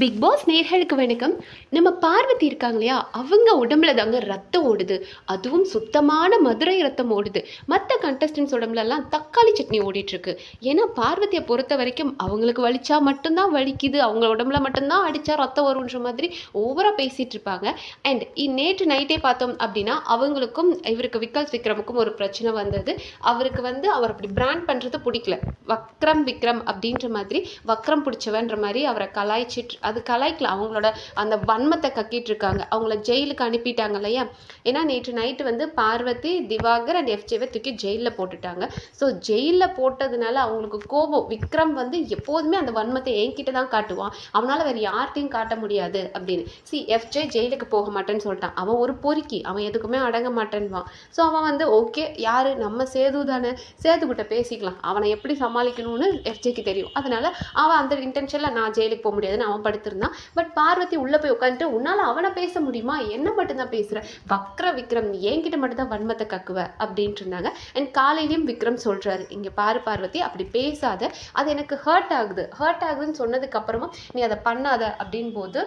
Big pass நேர்களுக்கு வணக்கம். நம்ம பார்வதி இருக்காங்க இல்லையா? அவங்க உடம்புல தாங்க ரத்தம் ஓடுது. அதுவும் சுத்தமான மதுரை ரத்தம் ஓடுது. மற்ற கண்டஸ்டன்ஸ் உடம்புலலாம் தக்காளி சட்னி ஓடிட்டுருக்கு. ஏன்னா பார்வதியை பொறுத்த வரைக்கும் அவங்களுக்கு வலிச்சா மட்டும்தான் வலிக்குது. அவங்க உடம்புல மட்டும்தான் அடித்தா ரத்தம் வரும்ன்ற மாதிரி ஓவராக பேசிகிட்டு இருப்பாங்க. அண்ட் நேற்று நைட்டே பார்த்தோம் அப்படின்னா அவங்களுக்கும் இவருக்கு விக்கல் விக்ரமுக்கும் ஒரு பிரச்சனை வந்தது. அவருக்கு வந்து அவர் அப்படி பிராண்ட் பண்ணுறது பிடிக்கல. வக்ரம் விக்ரம் அப்படின்ற மாதிரி வக்ரம் பிடிச்சவன்ற மாதிரி அவரை கலாய்ச்சிட்டு அது கலாய்க்கல. அவங்களோட அந்த வன்மத்தை கக்கிட்டு இருக்காங்க அவங்கள ஜெயிலுக்கு அனுப்பிட்டாங்க இல்லையா? ஏன்னா நேற்று நைட்டு வந்து பார்வதி திவாகர் அண்ட் எஃப்ஜேவை தூக்கி ஜெயிலில் போட்டுட்டாங்க. ஸோ ஜெயிலில் போட்டதுனால அவங்களுக்கு கோபம். விக்ரம் வந்து எப்போதுமே அந்த வன்மத்தை என்கிட்ட தான் காட்டுவான். அவனால் வேறு யார்கிட்டையும் காட்ட முடியாது அப்படின்னு. சி எஃப்ஜே ஜெயிலுக்கு போக மாட்டேன்னு சொல்லிட்டான். அவன் ஒரு பொறுக்கி. அவன் எதுக்குமே அடங்க மாட்டேன்வான் ஸோ அவன் வந்து ஓகே யார்? நம்ம சேது தானே. சேதுக்கிட்ட பேசிக்கலாம். அவனை எப்படி சமாளிக்கணும்னு எஃப்ஜேக்கு தெரியும். அதனால் அவன் அந்த இன்டென்ஷனில் நான் ஜெயிலுக்கு போக முடியாதுன்னு அவன் படுத்திருந்தான். பட் பார்வதி உள்ளே போய் உட்காந்துட்டு உன்னால் அவனை பேச முடியுமா? என்ன மட்டும்தான் பேசுகிற வக்ர விக்ரம் நீ என்கிட்ட மட்டும்தான் வன்மத்தை கக்குவ? அப்படின்ட்டு இருந்தாங்க. அண்ட் காலையிலையும் விக்ரம் சொல்கிறாரு இங்கே பாரு பார்வதி அப்படி பேசாத. அது எனக்கு ஹர்ட் ஆகுது. ஹர்ட் ஆகுதுன்னு சொன்னதுக்கப்புறமா நீ அதை பண்ணாத. அப்படின் போது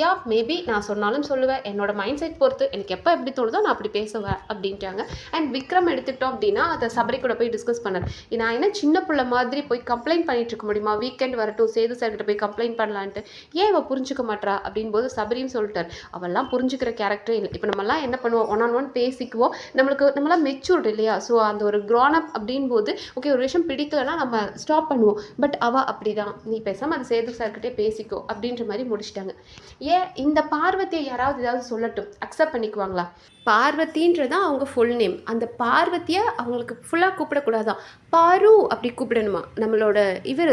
யா மேபி நான் சொன்னாலும் சொல்லுவேன். என்னோட மைண்ட் செட் பொறுத்து எனக்கு எப்போ எப்படி தோணுதோ நான் அப்படி பேசுவேன். அப்படின்ட்டாங்க. அண்ட் விக்ரம் எடுத்துக்கிட்டோம் அப்படின்னா அதை சபரி கூட போய் டிஸ்கஸ் பண்ணார். நான் என்ன சின்ன பிள்ளை மாதிரி போய் கம்ப்ளைண்ட் பண்ணிட்டு இருக்க முடியுமா? வீக்கெண்ட் வரட்டும் சேது சார்கிட்ட போய் கம்ப்ளைண்ட் பண்ணலான்ட்டு. ஏன் இவள் புரிஞ்சுக்க மாட்றா? அப்படின் போது சபரியும் சொல்லிட்டார். அவெல்லாம் புரிஞ்சுக்கிற கேரக்டரே இல்லை. இப்போ நம்மலாம் என்ன பண்ணுவோம்? ஒன் ஆன் ஒன் பேசிக்குவோம். நம்மளுக்கு நம்மளாம் மெச்சூர்டு இல்லையா? ஸோ அந்த ஒரு க்ரான் அப் அப்படின் போது ஓகே ஒரு விஷயம் பிடிக்கலன்னா நம்ம ஸ்டாப் பண்ணுவோம். பட் அவ அப்படிதான். நீ பேசாமல் அது சேது சார்கிட்டே பேசிக்கோ. அப்படின்ற மாதிரி முடிச்சிட்டாங்க. ஏன் இந்த பார்வதியை யாராவது ஏதாவது சொல்லட்டும்? அக்செப்ட் பண்ணிக்குவாங்களா? பார்வதின்றதான் அவங்க ஃபுல் நேம் அந்த பார்வதியை அவங்களுக்கு ஃபுல்லாக கூப்பிடக்கூடாதான். பாரு அப்படி கூப்பிடணுமா? நம்மளோட இவர்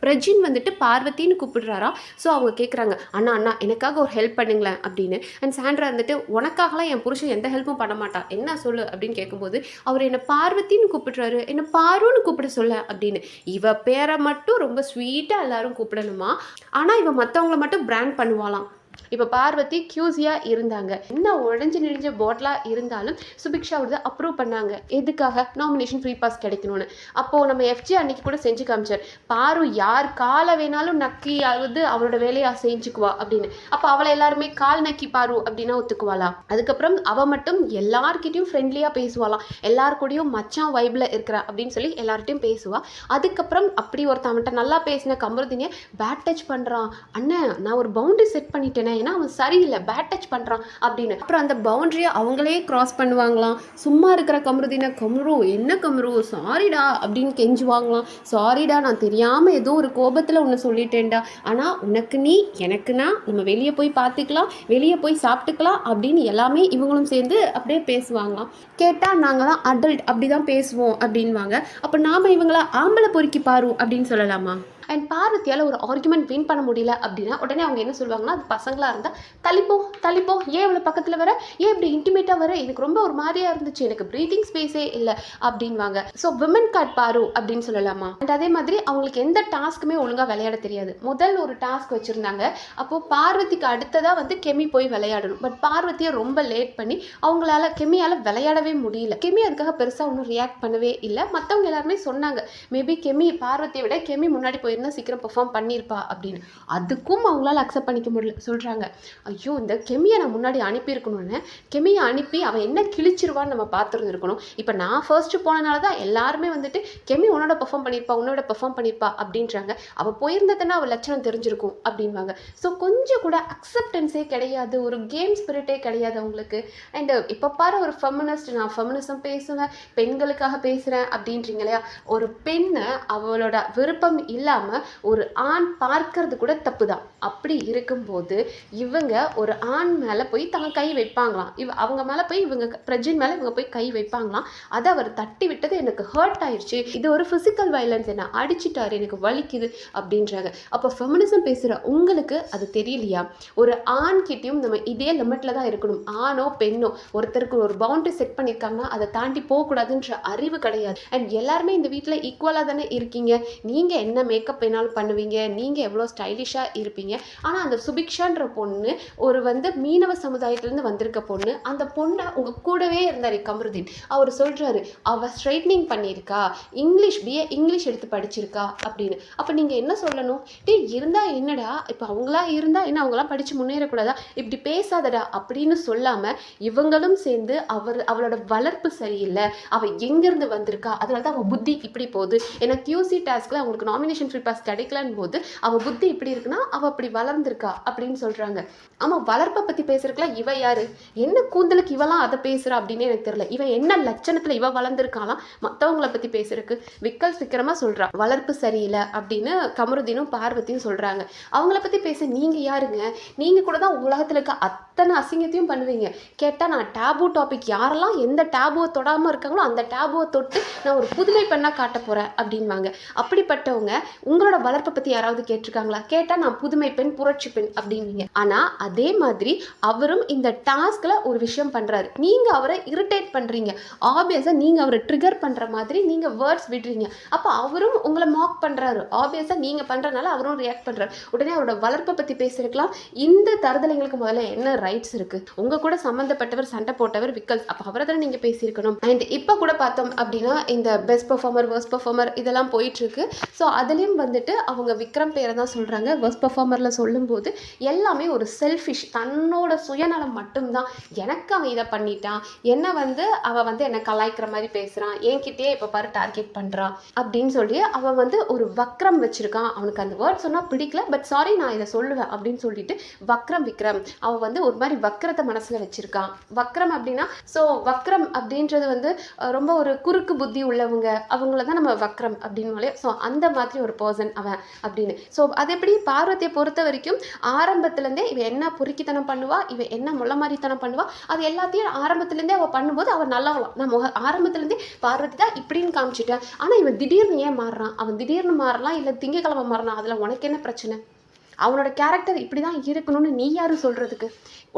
பிரஜின் வந்துட்டு பார்வதின்னு கூப்பிடுறாரா ஸோ அவங்க கேட்குறாங்க அண்ணா அண்ணா எனக்காக ஒரு ஹெல்ப் பண்ணுங்களேன் அப்படின்னு. அண்ட் சாண்ட்ரா வந்துட்டு உனக்காகலாம் என் புருஷன் எந்த ஹெல்ப்பும் பண்ண மாட்டா. என்ன சொல்லு? அப்படின்னு கேட்கும்போது அவர் என்னை பார்வதின்னு கூப்பிடுறாரு. என்னை பாருன்னு கூப்பிட சொல்ல அப்படின்னு. இவ பேரை மட்டும் ரொம்ப ஸ்வீட்டாக எல்லாரும் கூப்பிடணுமா? ஆனால் இவ மற்றவங்கள மட்டும் பிராண்ட் பண்ணுவாளாம். இப்போ பார்வதி கியூசியாக இருந்தாங்க. என்ன உடஞ்சி நெடிஞ்ச பாட்டிலாக இருந்தாலும் சுபிக்ஷா விட அப்ரூவ் பண்ணாங்க. எதுக்காக? நாமினேஷன் ஃப்ரீ பாஸ் கிடைக்கணும்னு. அப்போது நம்ம எஃப்ஜி அன்னைக்கு கூட செஞ்சு காமிச்சார். பாரு யார் காலை வேணாலும் நக்கி ஆகுது அவளோட வேலையை செஞ்சுக்குவா அப்படின்னு. அப்போ அவளை எல்லாருமே கால் நக்கி பாரு அப்படின்னா ஒத்துக்குவாளா? அதுக்கப்புறம் அவ மட்டும் எல்லார்கிட்டையும் ஃப்ரெண்ட்லியாக பேசுவாளாம் எல்லார் கூடயும் மச்சான் வைப்பில் இருக்கிறா அப்படின்னு சொல்லி எல்லார்கிட்டையும் பேசுவா. அதுக்கப்புறம் அப்படி ஒருத்தவன்ட்ட நல்லா பேசின கமருதினியை பேட் டச் பண்ணுறான் அண்ணன் நான் ஒரு பவுண்டரி செட் பண்ணிட்டேனே. ஏன்னா அவன் சரியில்லை பேட் டச் பண்ணுறான் அப்படின்னு. அப்புறம் அந்த பவுண்டரியை அவங்களே க்ராஸ் பண்ணுவாங்களாம். சும்மா இருக்கிற கமருதினை கமரு என்ன கமரு? சாரிடா அப்படின்னு கெஞ்சுவாங்களாம். சாரிடா நான் தெரியாமல் ஏதோ ஒரு கோபத்தில் ஒன்று சொல்லிட்டேன்டா. ஆனால் உனக்கு நீ எனக்குனா நம்ம வெளியே போய் பார்த்துக்கலாம் வெளியே போய் சாப்பிட்டுக்கலாம் அப்படின்னு எல்லாமே இவங்களும் சேர்ந்து அப்படியே பேசுவாங்களாம். கேட்டால் நாங்களாம் அடல்ட் அப்படி தான் பேசுவோம் அப்படின்வாங்க அப்போ நாம் இவங்கள ஆம்பளை பொறுக்கி பாரு அப்படின்னு சொல்லலாமா? அண்ட் பார்வதியால் ஒரு ஆர்குமெண்ட் வின் பண்ண முடியல அப்படின்னா உடனே அவங்க என்ன சொல்லுவாங்கன்னா அது பசங்களாக இருந்தால் தள்ளிப்போம் தள்ளிப்போம் ஏன் இவ்வளோ பக்கத்தில் வர? ஏன் இப்படி இன்டிமேட்டாக வர? எனக்கு ரொம்ப ஒரு மாதிரியாக இருந்துச்சு. எனக்கு ப்ரீத்திங் ஸ்பேஸே இல்லை அப்படின்வாங்க ஸோ விமன் கார்ட் பாரு அப்படின்னு சொல்லலாமா? அண்ட் அதே மாதிரி அவங்களுக்கு எந்த டாஸ்க்குமே ஒழுங்காக விளையாட தெரியாது. முதல் ஒரு டாஸ்க் வச்சுருந்தாங்க. அப்போது பார்வதிக்கு அடுத்ததாக வந்து கெமி போய் விளையாடணும். பட் பார்வதியை ரொம்ப லேட் பண்ணி அவங்களால கெமியால் விளையாடவே முடியல. கெமி அதுக்காக பெருசாக ஒன்றும் ரியாக்ட் பண்ணவே இல்லை. மற்றவங்க எல்லாருமே சொன்னாங்க மேபி கெமி பார்வதியை விட கெமி முன்னாடி என்ன சீக்கிரம் பெர்ஃபார்ம் பண்ணியிருப்பா அப்படின்னு. அதுக்கும் அவங்களால அக்செப்ட் பண்ணிக்க முடியல. சொல்கிறாங்க ஐயோ இந்த கெமியை நான் முன்னாடி அனுப்பியிருக்கணும்னு கெமியை அனுப்பி அவன் என்ன கிழிச்சிருவான்னு நம்ம பார்த்துருந்துருக்கணும். இப்போ நான் ஃபர்ஸ்ட்டு போனனால தான் எல்லாருமே வந்துட்டு கெமி உன்னோட பெர்ஃபார்ம் பண்ணியிருப்பா உன்னோட பெர்ஃபார்ம் பண்ணியிருப்பா அப்படின்றாங்க. அவள் போயிருந்ததுன்னா அவள் லட்சணம் தெரிஞ்சிருக்கும் அப்படின்வாங்க. ஸோ கொஞ்சம் கூட அக்செப்டன்ஸே கிடையாது ஒரு கேம் ஸ்பிரிட்டே கிடையாது அவங்களுக்கு. அண்டு இப்போ பாரு ஒரு ஃபெமினிஸ்ட் நான் ஃபெமினிசம் பேசுவேன் பெண்களுக்காக பேசுகிறேன் அப்படின்றீங்க இல்லையா? ஒரு பெண்ணை அவளோட விருப்பம் இல்லாமல் ஒரு ஆண் பார்க்கறது கூட தப்பு தான் அப்படி இருக்கும்போது இவங்க ஒரு ஆண் மேலே போய் தான் கை வைப்பாங்களாம். இவ அவங்க மேலே போய் இவங்க பிரஜின் மேலே இவங்க போய் கை வைப்பாங்களாம். அதை அவர் தட்டி விட்டது எனக்கு ஹர்ட் ஆயிடுச்சு இது ஒரு ஃபிசிக்கல் வயலன்ஸ் என்ன அடிச்சிட்டாரு எனக்கு வலிக்குது அப்படின்றாங்க. அப்போ ஃபெமினிசம் பேசுகிற உங்களுக்கு அது தெரியலையா? ஒரு ஆண்கிட்டையும் நம்ம இதே லிமிட்டில் தான் இருக்கணும். ஆணோ பெண்ணோ ஒருத்தருக்கு ஒரு பவுண்டரி செட் பண்ணியிருக்காங்கன்னா அதை தாண்டி போகக்கூடாதுன்ற அறிவு கிடையாது. அண்ட் எல்லாருமே இந்த வீட்டில் ஈக்குவலாக தானே இருக்கீங்க. நீங்கள் என்ன மேக்கப் வேணாலும் பண்ணுவீங்க? நீங்கள் எவ்வளோ ஸ்டைலிஷாக இருப்பீங்க? ஆனால் அந்த சுபிக்ஷான்ற பொண்ணு ஒரு வந்து மீனவ சமுதாயத்துலேருந்து வந்திருக்க பொண்ணு அந்த பொண்ணை உங்கள் கூடவே இருந்தார் கமருதீன். அவர் சொல்கிறாரு அவள் ஸ்ட்ரைட்னிங் பண்ணியிருக்கா. இங்கிலீஷ் பிஏ இங்கிலீஷ் எடுத்து படிச்சிருக்கா. அப்படின்னு. அப்போ நீங்கள் என்ன சொல்லணும்? டே இருந்தால் என்னடா? இப்போ அவங்களா இருந்தால் என்ன? அவங்களாம் படித்து முன்னேறக்கூடாதா? இப்படி பேசாதடா. அப்படின்னு சொல்லாமல் இவங்களும் சேர்ந்து அவர் அவளோட வளர்ப்பு சரியில்லை. அவள் எங்கேருந்து வந்திருக்கா? அதனால தான் அவள் புத்தி இப்படி போகுது. ஏன்னா கியூசி டாஸ்கில் அவங்களுக்கு நாமினேஷன் ஃபில் பாஸ் கிடைக்கலன்னு போது அவள் புத்தி இப்படி இருக்குன்னா அவள் அப்படி வளர்ந்துருக்கா அப்படின்னு சொல்கிறாங்க ஆமாம் வளர்ப்பை பற்றி பேசுறதுக்குலாம் இவ யாரு? என்ன கூந்தலுக்கு இவெல்லாம் அதை பேசுகிறா அப்படின்னு எனக்கு தெரியல. இவன் என்ன லட்சணத்தில் இவ வளர்ந்துருக்காலாம் மற்றவங்கள பற்றி பேசுறதுக்கு? விக்கல் சிக்கரமாக சொல்கிறா வளர்ப்பு சரியில்லை அப்படின்னு கமருதீனும் பார்வதியும் சொல்கிறாங்க அவங்கள பற்றி பேச நீங்கள் யாருங்க? நீங்கள் கூட தான் உலகத்தில் இருக்க அத்தனை அசிங்கத்தையும் பண்ணுவீங்க. கேட்டால் நான் டேபு டாபிக் யாரெல்லாம் எந்த டேபுவை தொடாமல் இருக்காங்களோ அந்த டேபுவை தொட்டு நான் ஒரு புதுமை பெண்ணாக காட்ட போகிறேன் அப்படின்வாங்க. அப்படிப்பட்டவங்க உங்களோட வளர்ப்பை பற்றி யாராவது கேட்டிருக்காங்களா? கேட்டால் நான் புதுமை பெண் புரட்சி பெண் அப்படின்னீங்க ஆனால் அதே மாதிரி அவரும் இந்த டாஸ்கில் ஒரு விஷயம் பண்ணுறாரு நீங்கள் அவரை இரிட்டேட் பண்ணுறீங்க ஆப்வியஸாக நீங்கள் அவரை ட்ரிகர் பண்ணுற மாதிரி நீங்கள் வேர்ட்ஸ் விடுறீங்க. அப்போ அவரும் உங்களை மாக் பண்ணுறாரு ஆப்வியஸாக நீங்கள் பண்ணுறதுனால அவரும் ரியாக்ட் பண்ணுறாரு உடனே அவரோட வளர்ப்பை பற்றி பேசியிருக்கலாம். இந்த தருதலைங்களுக்கு முதல்ல என்ன ரைட்ஸ் இருக்குது உங்கள் கூட சம்மந்தப்பட்டவர் சண்டை போட்டவர் விக்கல்ஸ். அப்போ அவரை தானே நீங்கள் பேசியிருக்கணும். அண்ட் இப்போ கூட பார்த்தோம் அப்படின்னா இந்த பெஸ்ட் பெர்ஃபார்மர் வேர்ஸ்ட் பெர்ஃபார்மர் இதெல்லாம் போயிட்டுருக்கு. ஸோ அதுலேயும் வந்துட்டு அவங்க விக்ரம் பேரை தான் சொல்கிறாங்க worst பெர்ஃபார்மரில் சொல்லும்போது எல்லாமே ஒரு செல்ஃபிஷ் தன்னோட சுயநலம் மட்டும்தான். எனக்கு அவன் இதை பண்ணிட்டான். என்ன வந்து அவள் வந்து என்னை கலாய்க்கிற மாதிரி பேசுகிறான் என்கிட்டயே இப்போ பாரு டார்கெட் பண்ணுறான் அப்படின்னு சொல்லி அவன் வந்து ஒரு வக்ரம் வச்சுருக்கான். அவனுக்கு அந்த வேர்ட் சொன்னால் பிடிக்கல. பட் சாரி நான் இதை சொல்லுவேன் அப்படின்னு சொல்லிட்டு வக்ரம் விக்ரம் அவன் வந்து ஒரு மாதிரி வக்கரத்தை மனசில் வச்சுருக்கான். வக்ரம் அப்படின்னா ஸோ வக்ரம் அப்படின்றது வந்து ரொம்ப ஒரு குறுக்கு புத்தி உள்ளவங்க அவங்கள தான் நம்ம வக்ரம் அப்படின்னு ஸோ அந்த மாதிரி ஒரு பர்சன் அவன் அப்படின்னு. ஸோ அது எப்படி? பார்வதியை பொறுத்த வரைக்கும் ஆரம்பத்துலேருந்தே இவன் என்ன பொறுக்கித்தனம் பண்ணுவா? இவன் என்ன முள்ள மாதிரித்தனம் பண்ணுவா? அது எல்லாத்தையும் ஆரம்பத்துலேருந்தே அவள் பண்ணும்போது அவள் நல்லவளாம். நான் முக ஆரம்பத்துலேருந்தே பார்வதி தான் இப்படின்னு காமிச்சிட்டேன். ஆனால் இவன் திடீர்னு ஏன் மாறுறான்? அவன் திடீர்னு மாறலாம் இல்லை திங்கக்கிழமை மாறலாம் அதில் உனக்கு என்ன பிரச்சனை? அவனோட கேரக்டர் இப்படி தான் இருக்கணும்னு நீ யாரும் சொல்கிறதுக்கு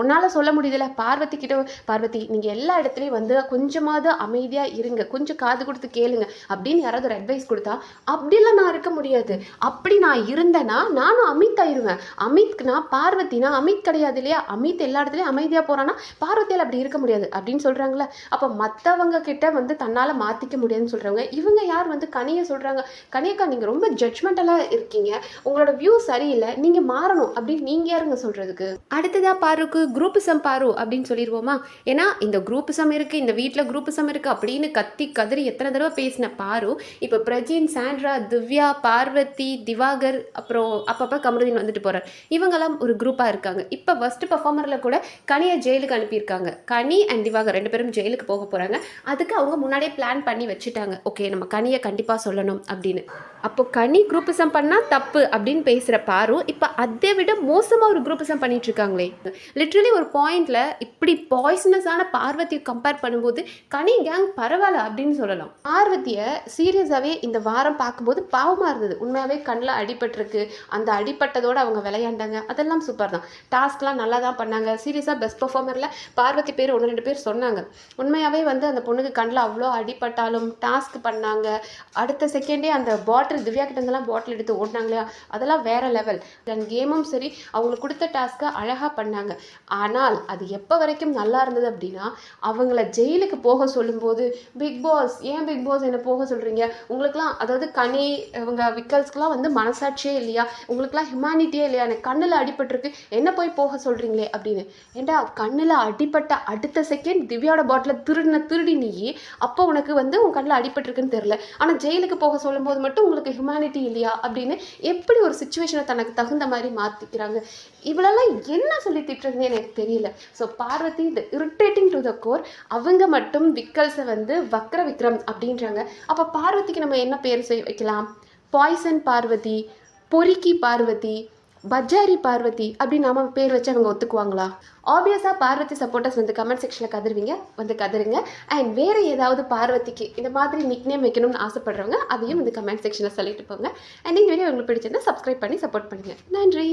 உன்னால் சொல்ல முடியல. பார்வதி கிட்ட பார்வதி நீங்கள் எல்லா இடத்துலையும் வந்து கொஞ்சமாவது அமைதியாக இருங்க. கொஞ்சம் காது கொடுத்து கேளுங்க. அப்படின்னு யாராவது ஒரு அட்வைஸ் கொடுத்தா அப்படிலாம் நான் இருக்க முடியாது. அப்படி நான் இருந்தேன்னா நானும் அமித் ஆயிடுவேன் அமித்னா பார்வதினா அமித் கிடையாது இல்லையா? அமித் எல்லா இடத்துலையும் அமைதியாக போகிறான்னா பார்வதியால் அப்படி இருக்க முடியாது. அப்படின்னு சொல்கிறாங்களே அப்போ மற்றவங்க கிட்ட வந்து தன்னால் மாற்றிக்க முடியாதுன்னு சொல்கிறவங்க இவங்க யார் வந்து கனியை சொல்கிறாங்க கனியக்கா நீங்கள் ரொம்ப ஜட்ஜ்மெண்டலாக இருக்கீங்க. உங்களோட வியூ சரியில்லை. நீங்கள் மாறணும் அப்படின்னு நீங்கள் யாருங்க சொல்கிறதுக்கு அடுத்ததா பாருக்கு குரூப்பிசம் பாரு அப்படின்னு சொல்லிடுவோமா ஏன்னா இந்த குரூப்பிசம் இருக்குது இந்த வீட்டில் குரூப்பிசம் இருக்குது அப்படின்னு கத்தி கதறி எத்தனை தடவை பேசின பாரு. இப்போ பிரஜின் சாண்ட்ரா திவ்யா பார்வதி திவாகர் அப்புறம் அப்பப்போ கமருதீன் வந்துட்டு போகிறார் இவங்கெல்லாம் ஒரு குரூப்பாக இருக்காங்க. இப்போ ஃபஸ்ட்டு பர்ஃபார்மரில் கூட கனியை ஜெயிலுக்கு அனுப்பியிருக்காங்க. கனி அண்ட் திவாகர் ரெண்டு பேரும் ஜெயிலுக்கு போக போகிறாங்க அதுக்கு அவங்க முன்னாடியே பிளான் பண்ணி வச்சுட்டாங்க. ஓகே நம்ம கனியை கண்டிப்பாக சொல்லணும் அப்படின்னு. அப்போ கனி குரூப்பிசம் பண்ணால் தப்பு அப்படின்னு பேசுகிற பாரு. இப்போ இப்போ அதை விட மோசமாக ஒரு குரூப்பிசம் பண்ணிட்டு இருக்காங்களே. லிட்ரலி ஒரு பாயிண்ட்ல இப்படி பாய்சனஸான பார்வதியை கம்பேர் பண்ணும்போது கனி கேங் பரவாயில்ல அப்படின்னு சொல்லலாம். பார்வதியை சீரியஸாகவே இந்த வாரம் பார்க்கும்போது பாவமாக இருந்தது. உண்மையாகவே கண்ணில் அடிபட்டிருக்கு. அந்த அடிப்பட்டதோடு அவங்க விளையாண்டாங்க. அதெல்லாம் சூப்பர் தான். டாஸ்க்லாம் நல்லா தான் பண்ணாங்க. சீரியஸாக பெஸ்ட் பர்ஃபார்மரில் பார்வதி பேர் ஒன்று ரெண்டு பேர் சொன்னாங்க. உண்மையாகவே வந்து அந்த பொண்ணுக்கு கண்ணில் அவ்வளோ அடிபட்டாலும் டாஸ்க் பண்ணாங்க. அடுத்த செகண்டே அந்த பாட்டில் திவ்யா கிட்ட பாட்டில் எடுத்து ஓடினாங்க இல்லையா? அதெல்லாம் வேற லெவல் அண்ட் கேமும் சரி அவங்களுக்கு கொடுத்த டாஸ்க்கை அழகாக பண்ணாங்க. ஆனால் அது எப்போ வரைக்கும் நல்லா இருந்தது அப்படின்னா அவங்கள ஜெயிலுக்கு போக சொல்லும்போது பிக் பாஸ் ஏன் பிக் பாஸ் என்ன போக சொல்கிறீங்க உங்களுக்குலாம் அதாவது கனி இவங்க விக்கல்ஸ்க்குலாம் வந்து மனசாட்சியே இல்லையா? உங்களுக்குலாம் ஹியூமானிட்டியே இல்லையா? எனக்கு கண்ணில் அடிபட்டிருக்கு. என்ன போய் போக சொல்கிறீங்களே அப்படின்னு. ஏண்டா கண்ணில் அடிபட்ட அடுத்த செகண்ட் திவ்யாவோட பாட்டில் திருடின திருடி நீ அப்போ உனக்கு வந்து உன் கண்ணில் அடிபட்டிருக்குன்னு தெரில ஆனால் ஜெயிலுக்கு போக சொல்லும்போது மட்டும் உங்களுக்கு ஹியூமானிட்டி இல்லையா? அப்படின்னு எப்படி ஒரு சுச்சுவேஷனை தனக்கு தகுந்த மாதிரி மாற்றிக்கிறாங்க இவளெல்லாம் என்ன சொல்லி திட்டுறதுன்னு எனக்கு தெரியல. So Parvathy the irritating to the core அவங்க மட்டும் விக்கல்ஸை வந்து வக்ர விக்ரம் அப்படின்றாங்க. அப்போ பார்வதிக்கு நம்ம என்ன பேர் செய்ய வைக்கலாம்? பாய்சன் பார்வதி பொறுக்கி பார்வதி பஜாரி பார்வதி அப்படின்னு நாம பேர் வச்சு அவங்க ஒத்துக்குவாங்களா? ஆப்வியஸாக பார்வதி சப்போர்ட்டர்ஸ் வந்து கமெண்ட் செக்ஷனில் கதறுவீங்க. வந்து கதறுங்க. அண்ட் வேறு ஏதாவது பார்வதிக்கு இந்த மாதிரி நிக் நேம் வைக்கணும்னு ஆசைப்படுறவங்க அதையும் வந்து கமெண்ட் செக்ஷனில் சொல்லிட்டு போங்க. அண்ட் இந்த வீடியோ உங்களுக்கு பிடிச்சிருந்தா சப்ஸ்கிரைப் பண்ணி சப்போர்ட் பண்ணுங்கள் நன்றி.